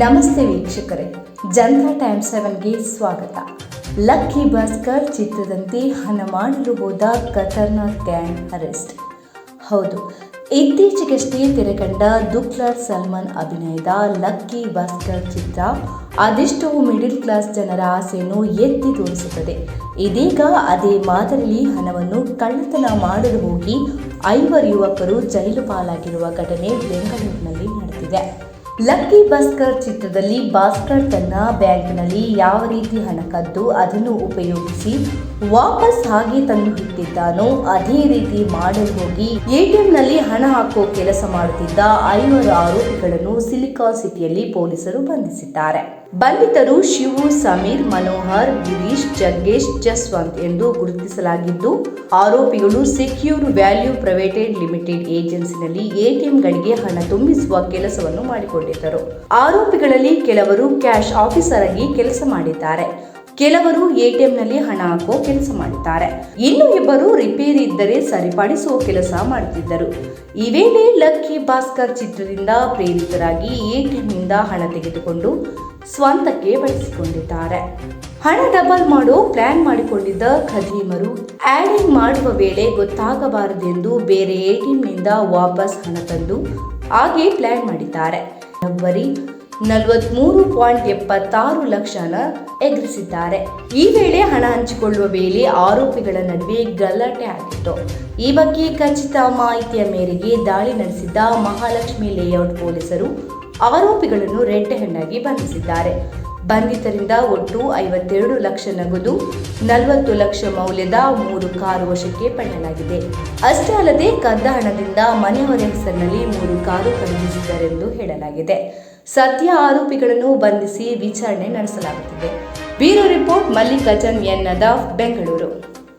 ನಮಸ್ತೆ ವೀಕ್ಷಕರೇ ಜನತಾ ಟೈಮ್ ಸೆವೆನ್ಗೆ ಸ್ವಾಗತ. ಲಕ್ಕಿ ಭಾಸ್ಕರ್ ಚಿತ್ರದಂತೆ ಹಣ ಮಾಡಲು ಹೋದ ಖತರ್ನಾಕ್ ಗ್ಯಾಂಗ್ ಅರೆಸ್ಟ್. ಹೌದು, ಇತ್ತೀಚೆಗಷ್ಟೇ ತೆರೆಕಂಡ ದುಖ್ಲರ್ ಸಲ್ಮಾನ್ ಅಭಿನಯದ ಲಕ್ಕಿ ಭಾಸ್ಕರ್ ಚಿತ್ರ ಅದೆಷ್ಟೋ ಮಿಡಿಲ್ ಕ್ಲಾಸ್ ಜನರ ಆಸೆಯನ್ನು ಎತ್ತಿ ತೋರಿಸುತ್ತದೆ. ಇದೀಗ ಅದೇ ಮಾದರಿಯಲ್ಲಿ ಹಣವನ್ನು ಕಳ್ಳತನ ಮಾಡಲು ಹೋಗಿ ಐವರು ಯುವಕರು ಜೈಲು ಪಾಲಾಗಿರುವ ಘಟನೆ ಬೆಂಗಳೂರಿನಲ್ಲಿ ನಡೆದಿದೆ. ಲಕ್ಕಿ ಭಾಸ್ಕರ್ ಚಿತ್ರದಲ್ಲಿ ಭಾಸ್ಕರ್ ತನ್ನ ಬ್ಯಾಂಕ್ನಲ್ಲಿ ಯಾವ ರೀತಿ ಹಣ ಕದ್ದು ಅದನ್ನು ಉಪಯೋಗಿಸಿ ವಾಪಸ್ ಹಾಗೆ ತಂದು ಇಟ್ಟಿದ್ದಾನೋ ಅದೇ ರೀತಿ ಮಾಡಲು ಹೋಗಿ ಎಟಿಎಂನಲ್ಲಿ ಹಣ ಹಾಕೋ ಕೆಲಸ ಮಾಡುತ್ತಿದ್ದ ಐವರು ಆರೋಪಿಗಳನ್ನು ಸಿಲಿಕಾನ್ ಸಿಟಿಯಲ್ಲಿ ಪೊಲೀಸರು ಬಂಧಿಸಿದ್ದಾರೆ. ಬಂಧಿತರು ಶಿವು, ಸಮೀರ್, ಮನೋಹರ್, ಗಿರೀಶ್, ಜಗ್ಗೇಶ್, ಜಸ್ವಂತ್ ಎಂದು ಗುರುತಿಸಲಾಗಿದ್ದು, ಆರೋಪಿಗಳು ಸೆಕ್ಯೂರ್ ವ್ಯಾಲ್ಯೂ ಪ್ರೈವೇಟೆಡ್ ಲಿಮಿಟೆಡ್ ಏಜೆನ್ಸಿನಲ್ಲಿ ಎಟಿಎಂಗಳಿಗೆ ಹಣ ತುಂಬಿಸುವ ಕೆಲಸವನ್ನು ಮಾಡಿಕೊಂಡಿದ್ದರು. ಆರೋಪಿಗಳಲ್ಲಿ ಕೆಲವರು ಕ್ಯಾಶ್ ಆಫೀಸರ್ ಆಗಿ ಕೆಲಸ ಮಾಡಿದ್ದಾರೆ. ಕೆಲವರು ಎಟಿಎಂನಲ್ಲಿ ಹಣ ಹಾಕೋ ಕೆಲಸ ಮಾಡಿದ್ದಾರೆ. ಇನ್ನು ಇಬ್ಬರು ರಿಪೇರಿ ಇದ್ದರೆ ಸರಿಪಡಿಸುವ ಕೆಲಸ ಮಾಡುತ್ತಿದ್ದರು ಈ ವೇಳೆ ಲಕ್ಕಿ ಭಾಸ್ಕರ್ ಚಿತ್ರದಿಂದ ಪ್ರೇರಿತರಾಗಿ ಎಟಿಎಂನಿಂದ ಹಣ ತೆಗೆದುಕೊಂಡು ಸ್ವಂತಕ್ಕೆ ಬಳಸಿಕೊಂಡಿದ್ದಾರೆ. ಹಣ ಡಬಲ್ ಮಾಡೋ ಪ್ಲಾನ್ ಮಾಡಿಕೊಂಡಿದ್ದ ಖದೀಮರು ಆಡಿಂಗ್ ಮಾಡುವ ವೇಳೆ ಗೊತ್ತಾಗಬಾರದೆಂದು ಬೇರೆ ಎಟಿಎಂನಿಂದ ವಾಪಸ್ ಹಣ ತಂದು ಹಾಗೆ ಪ್ಲಾನ್ ಮಾಡಿದ್ದಾರೆ. ಬರೀ ನಲವತ್ಮೂರು ಪಾಯಿಂಟ್ ಎಪ್ಪತ್ತಾರು ಲಕ್ಷನ ಎಗರಿಸಿದ್ದಾರೆ. ಈ ವೇಳೆ ಹಣ ಹಂಚಿಕೊಳ್ಳುವ ವೇಳೆ ಆರೋಪಿಗಳ ನಡುವೆ ಗಲಾಟೆ ಆಗಿತ್ತು. ಈ ಬಗ್ಗೆ ಖಚಿತ ಮಾಹಿತಿಯ ಮೇರೆಗೆ ದಾಳಿ ನಡೆಸಿದ್ದ ಮಹಾಲಕ್ಷ್ಮಿ ಲೇಔಟ್ ಪೊಲೀಸರು ಆರೋಪಿಗಳನ್ನು ರೆಡ್ ಹ್ಯಾಂಡಾಗಿ ಬಂಧಿಸಿದ್ದಾರೆ. ಬಂಧಿತರಿಂದ ಒಟ್ಟು ಐವತ್ತೆರಡು ಲಕ್ಷ ನಗದು, ನಲವತ್ತು ಲಕ್ಷ ಮೌಲ್ಯದ ಮೂರು ಕಾರು ವಶಕ್ಕೆ ಪಡೆಯಲಾಗಿದೆ. ಅಷ್ಟೇ ಅಲ್ಲದೆ ಕದ್ದ ಹಣದಿಂದ ಮನೆಯವರ ಹೆಸರಿನಲ್ಲಿ ಮೂರು ಕಾರು ಖರೀದಿಸಿದರೆಂದು ಹೇಳಲಾಗಿದೆ. ಸದ್ಯ ಆರೋಪಿಗಳನ್ನು ಬಂಧಿಸಿ ವಿಚಾರಣೆ ನಡೆಸಲಾಗುತ್ತಿದೆ. Bureau report Mallikarjun N Nadaf Bengaluru.